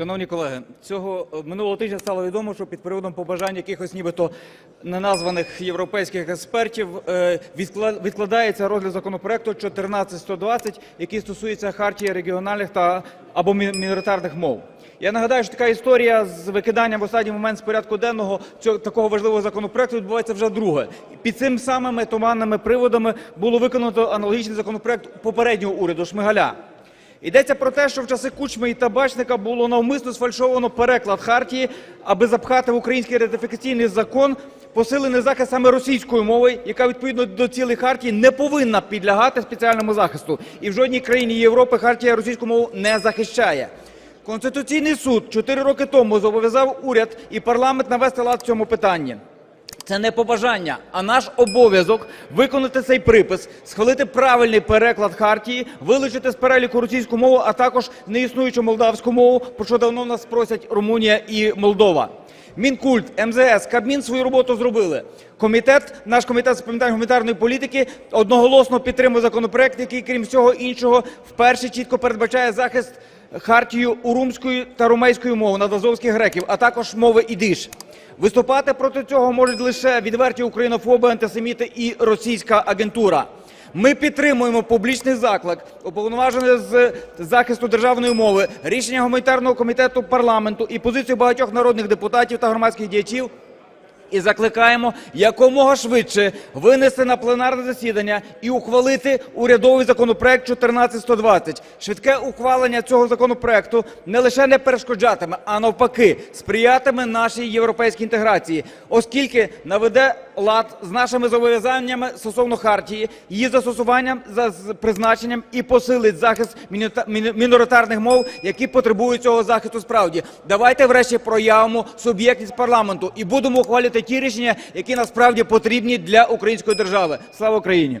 Шановні колеги, цього е, минулого тижня стало відомо, що під приводом побажань якихось нібито неназваних європейських експертів е, відкладається розгляд законопроекту 14120, який стосується хартії регіональних та або мі- міноритарних мов. Я нагадаю, що така історія з викиданням в останній момент з порядку денного цього такого важливого законопроекту відбувається вже друге. Під цим самими туманними приводами було виконано аналогічний законопроект попереднього уряду Шмигаля. Йдеться про те, що в часи Кучми і Табачника було навмисно сфальшовано переклад хартії, аби запхати в український ратифікаційний закон посилений захист саме російської мови, яка відповідно до цілей хартії не повинна підлягати спеціальному захисту. І в жодній країні Європи хартія російську мову не захищає. Конституційний суд чотири роки тому зобов'язав уряд і парламент навести лад в цьому питанні. Це не побажання, а наш обов'язок виконати цей припис, схвалити правильний переклад хартії, вилучити з переліку російську мову, а також неіснуючу молдавську мову, про що давно нас просять Румунія і Молдова. Мінкульт, МЗС, Кабмін свою роботу зробили. Комітет, наш комітет з питань гуманітарної політики одноголосно підтримує законопроект, який, крім всього іншого, вперше чітко передбачає захист хартію урумської та румейської мови надазовських греків, а також мови ідиш. Виступати проти цього можуть лише відверті українофоби, антисеміти і російська агентура. Ми підтримуємо публічний заклик, уповноважений з захисту державної мови, рішення гуманітарного комітету парламенту і позицію багатьох народних депутатів та громадських діячів. І закликаємо якомога швидше винести на пленарне засідання і ухвалити урядовий законопроект 14120. Швидке ухвалення цього законопроекту не лише не перешкоджатиме, а навпаки, сприятиме нашій європейській інтеграції, оскільки наведе лад з нашими зобов'язаннями стосовно хартії, її застосуванням за призначенням і посилить захист міноритарних мов, які потребують цього захисту справді. Давайте врешті проявимо суб'єктність парламенту і будемо ухвалювати ті рішення, які насправді потрібні для української держави. Слава Україні!